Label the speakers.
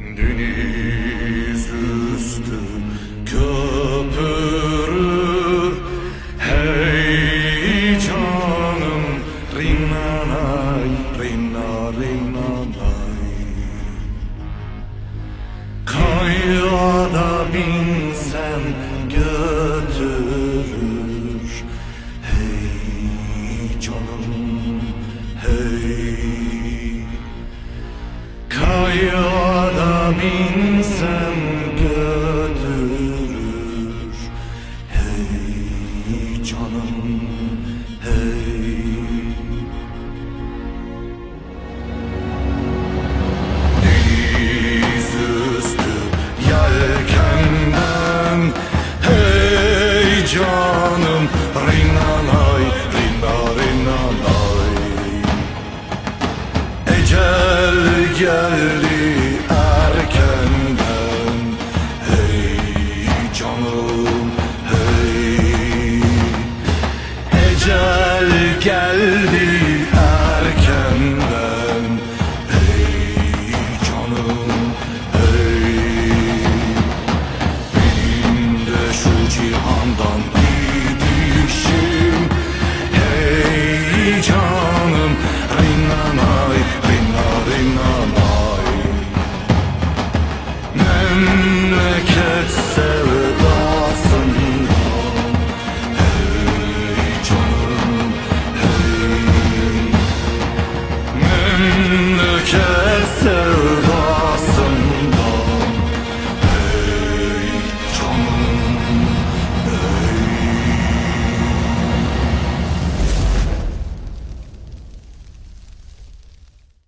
Speaker 1: Deniz üstü köpürür. Hey canım Rinnanay Rinna rinnanay Kayada binsem götürür. Hey canım hey. Kayada binsem götürür. Hey canım hey. Deniz üstü yelkenden Hey canım Rinnanay Rinna rinnanay Ecel geldi Memleket